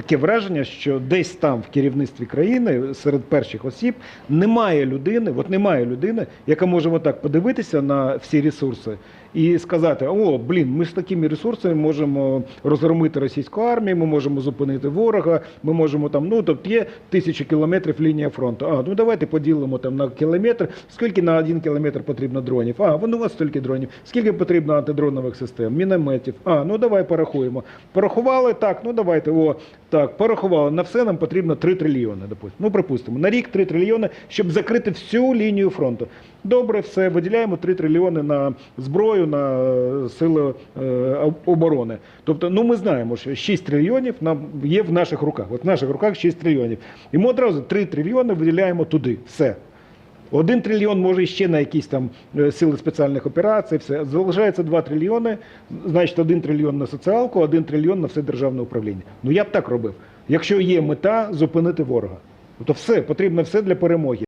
таке враження, що десь там в керівництві країни серед перших осіб немає людини, от немає людини, яка може отак подивитися на всі ресурси і сказати: о, блін, ми з такими ресурсами можемо розгромити російську армію, ми можемо зупинити ворога, ми можемо там, ну тобто є тисячі кілометрів лінія фронту. А ну давайте поділимо там на кілометр. Скільки на один кілометр потрібно дронів? А, воно у вас стільки дронів. Скільки потрібно антидронових систем, мінометів? А, ну давай порахуємо. Порахували так, ну давайте. О, так, порахували. На все нам потрібно 3 трильйони. Допустимо. Ну, припустимо, на рік 3 трильйони, щоб закрити всю лінію фронту. Добре, все, виділяємо 3 трильйони на зброю, на е, сили е, оборони. Тобто, ну ми знаємо, що 6 трильйонів нам є в наших руках. От в наших руках 6 трильйонів. І ми одразу 3 трильйони виділяємо туди. Все. Один трильйон може ще на якісь там е, сили спеціальних операцій, все. Залишається 2 трильйони, значить один трильйон на соціалку, один трильйон на все державне управління. Ну я б так робив. Якщо є мета зупинити ворога. То все, потрібно все для перемоги.